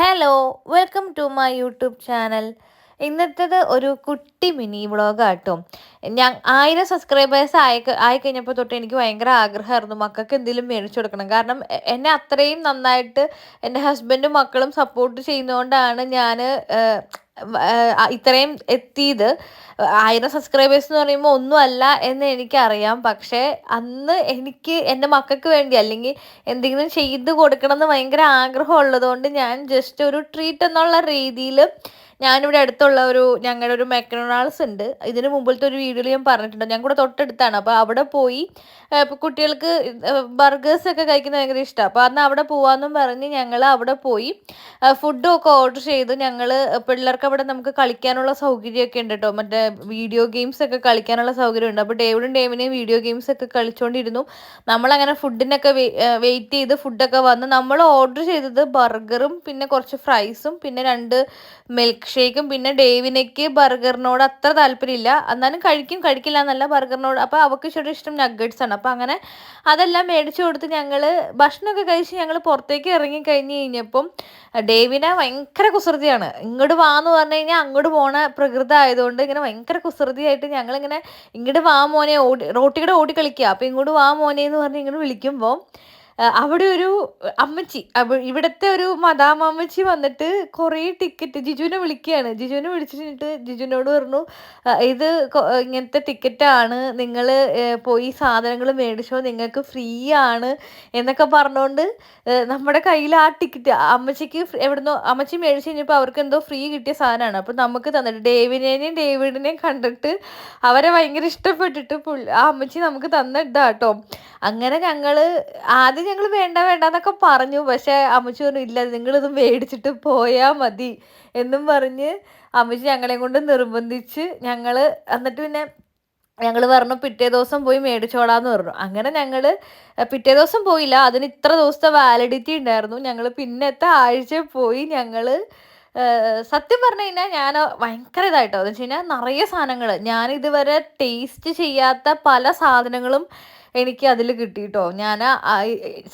Hello welcome to my YouTube channel ഇന്നത്തേത് ഒരു കുട്ടി mini വ്ളോഗാട്ടോ ഞാൻ ആയിരം സബ്സ്ക്രൈബേഴ്സ് ആയി ആയിക്കഴിഞ്ഞപ്പോൾ തൊട്ട് എനിക്ക് ഭയങ്കര ആഗ്രഹമായിരുന്നു മക്കൾക്ക് എന്തെങ്കിലും മേടിച്ചു കൊടുക്കണം. കാരണം എന്നെ അത്രയും നന്നായിട്ട് എന്റെ ഹസ്ബൻഡും മക്കളും സപ്പോർട്ട് ചെയ്യുന്നതുകൊണ്ടാണ് ഞാൻ ഇത്രയും എത്തിയത്. ആയിരം സബ്സ്ക്രൈബേഴ്സ് എന്ന് പറയുമ്പോൾ ഒന്നുമല്ല എന്ന് എനിക്കറിയാം. പക്ഷേ അന്ന് എനിക്ക് എന്റെ മക്കൾക്ക് വേണ്ടി അല്ലെങ്കിൽ എന്തെങ്കിലും ചെയ്ത് കൊടുക്കണം എന്ന് ഭയങ്കര ആഗ്രഹം ഉള്ളതുകൊണ്ട് ഞാൻ ജസ്റ്റ് ഒരു ട്രീറ്റ് എന്നുള്ള രീതിയിൽ ഞാനിവിടെ അടുത്തുള്ള ഒരു ഞങ്ങളുടെ ഒരു മെക്ഡൊണാൾഡ്സ് ഉണ്ട്. ഇതിന് മുമ്പിലത്തെ ഒരു വീഡിയോയിൽ ഞാൻ പറഞ്ഞിട്ടുണ്ട്. ഞാൻ കൂടെ തൊട്ടടുത്താണ്. അപ്പോൾ അവിടെ പോയി കുട്ടികൾക്ക് ബർഗേഴ്സ് ഒക്കെ കഴിക്കുന്നത് ഭയങ്കര ഇഷ്ടമാണ് അപ്പോൾ അന്ന് അവിടെ പോവാമെന്നും പറഞ്ഞ് ഞങ്ങൾ അവിടെ പോയി ഫുഡും ഒക്കെ ഓർഡർ ചെയ്തു ഞങ്ങൾ പിള്ളേർക്ക് അവിടെ നമുക്ക് കളിക്കാനുള്ള സൗകര്യമൊക്കെ ഉണ്ട് കേട്ടോ മറ്റേ വീഡിയോ ഗെയിംസ് ഒക്കെ കളിക്കാനുള്ള സൗകര്യമുണ്ട് അപ്പോൾ ഡേവിഡും ഡേവിനെയും വീഡിയോ ഗെയിംസ് ഒക്കെ കളിച്ചുകൊണ്ടിരുന്നു നമ്മളങ്ങനെ ഫുഡിനൊക്കെ വെയിറ്റ് ചെയ്ത് ഫുഡൊക്കെ വന്ന് നമ്മൾ ഓർഡർ ചെയ്തത് ബർഗറും പിന്നെ കുറച്ച് ഫ്രൈസും പിന്നെ രണ്ട് മിൽക്ക് ഷേക്കും പിന്നെ ഡേവിനയ്ക്ക് ബർഗറിനോട് അത്ര താല്പര്യമില്ല. എന്നാലും കഴിക്കും കഴിക്കില്ല എന്നല്ല ബർഗറിനോട്. അപ്പോൾ അവൾക്ക് ചെറിയ ഇഷ്ടം നഗ്ഗറ്റ്സ് ആണ്. അപ്പോൾ അങ്ങനെ അതെല്ലാം മേടിച്ചു കൊടുത്ത് ഞങ്ങൾ ഭക്ഷണമൊക്കെ കഴിച്ച് ഞങ്ങൾ പുറത്തേക്ക് ഇറങ്ങി കഴിഞ്ഞ് കഴിഞ്ഞപ്പം ഡേവിനെ ഭയങ്കര കുസൃതിയാണ്. ഇങ്ങോട്ട് വാന്ന് പറഞ്ഞു കഴിഞ്ഞാൽ അങ്ങോട്ട് പോണ പ്രകൃതി ആയതുകൊണ്ട് ഇങ്ങനെ ഭയങ്കര കുസൃതിയായിട്ട് ഞങ്ങളിങ്ങനെ ഇങ്ങോട്ട് വാ മോനെ ഓടി റോട്ടിക്കൂടെ ഓടി കളിക്കുക. അപ്പോൾ ഇങ്ങോട്ട് വാ മോനെ എന്ന് പറഞ്ഞ് ഇങ്ങോട്ട് വിളിക്കുമ്പോൾ അവിടെ ഒരു അമ്മച്ചി ഇവിടത്തെ ഒരു മദാം വന്നിട്ട് കുറേ ടിക്കറ്റ് ജിജുവിനെ വിളിക്കുകയാണ്. ജിജുവിനെ വിളിച്ചിട്ട് ജിജുവിനോട് പറഞ്ഞു ഇത് ഇങ്ങനത്തെ ടിക്കറ്റാണ് നിങ്ങൾ പോയി സാധനങ്ങൾ മേടിച്ചോ. നിങ്ങൾക്ക് ഫ്രീ ആണ്. എന്നൊക്കെ പറഞ്ഞുകൊണ്ട് നമ്മുടെ കയ്യിൽ ആ ടിക്കറ്റ് അമ്മച്ചിക്ക് എവിടുന്നോ അമ്മച്ചി മേടിച്ച് കഴിഞ്ഞപ്പോൾ അവർക്ക് എന്തോ ഫ്രീ കിട്ടിയ സാധനമാണ്. അപ്പോൾ നമുക്ക് തന്നിട്ട് ഡേവിഡിനെയും ഡേവിഡിനെയും കണ്ടിട്ട് അവരെ ഭയങ്കര ഇഷ്ടപ്പെട്ടിട്ട് ആ അമ്മച്ചി നമുക്ക് തന്നിട്ടാട്ടോ അങ്ങനെ ഞങ്ങൾ ആദ്യം ഞങ്ങൾ വേണ്ട വേണ്ട എന്നൊക്കെ പറഞ്ഞു. പക്ഷേ അമ്മച്ചി പറഞ്ഞു ഇല്ല നിങ്ങളിത് മേടിച്ചിട്ട് പോയാൽ മതി എന്നും പറഞ്ഞ് അമ്മച്ചി ഞങ്ങളെയും കൊണ്ട് നിർബന്ധിച്ച് ഞങ്ങൾ എന്നിട്ട് പിന്നെ ഞങ്ങൾ പറഞ്ഞു പിറ്റേ ദിവസം പോയി മേടിച്ചോളാന്ന് പറഞ്ഞു. അങ്ങനെ ഞങ്ങൾ പിറ്റേ ദിവസം പോയില്ല. അതിന് ഇത്ര ദിവസത്തെ വാലിഡിറ്റി ഉണ്ടായിരുന്നു. ഞങ്ങൾ പിന്നത്തെ ആഴ്ച പോയി ഞങ്ങൾ സത്യം പറഞ്ഞു കഴിഞ്ഞാൽ ഞാൻ ഭയങ്കര ഇതായിട്ടോ. എന്ന് വെച്ച് കഴിഞ്ഞാൽ നിറയെ സാധനങ്ങൾ ഞാൻ ഇതുവരെ ടേസ്റ്റ് ചെയ്യാത്ത പല സാധനങ്ങളും എനിക്ക് അതിൽ കിട്ടിയിട്ടോ? ഞാൻ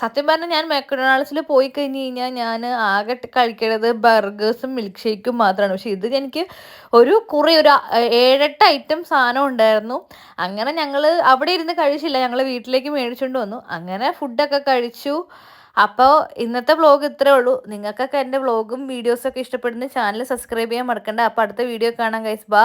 സത്യം പറഞ്ഞാൽ ഞാൻ മെക്ഡൊണാൾഡ്സിൽ പോയി കഴിഞ്ഞ് കഴിഞ്ഞാൽ ഞാൻ ആകെ ട് കഴിക്കണത് ബർഗേഴ്സും മിൽക്ക് ഷേക്കും മാത്രമാണ് പക്ഷേ ഇത് എനിക്ക് ഒരു കുറേ ഒരു ഏഴെട്ട് ഐറ്റം സാധനം ഉണ്ടായിരുന്നു. അങ്ങനെ ഞങ്ങൾ അവിടെ ഇരുന്ന് കഴിച്ചില്ല. ഞങ്ങൾ വീട്ടിലേക്ക് മേടിച്ചുകൊണ്ട് വന്നു. അങ്ങനെ ഫുഡൊക്കെ കഴിച്ചു. അപ്പോൾ ഇന്നത്തെ വ്ളോഗ് ഇത്രേ ഉള്ളൂ. നിങ്ങൾക്കൊക്കെ എന്റെ വ്ളോഗും വീഡിയോസൊക്കെ ഇഷ്ടപ്പെടുന്ന ചാനൽ സബ്സ്ക്രൈബ് ചെയ്യാൻ മറക്കണ്ട. അപ്പോൾ അടുത്ത വീഡിയോ കാണാം ഗൈസ് ബാ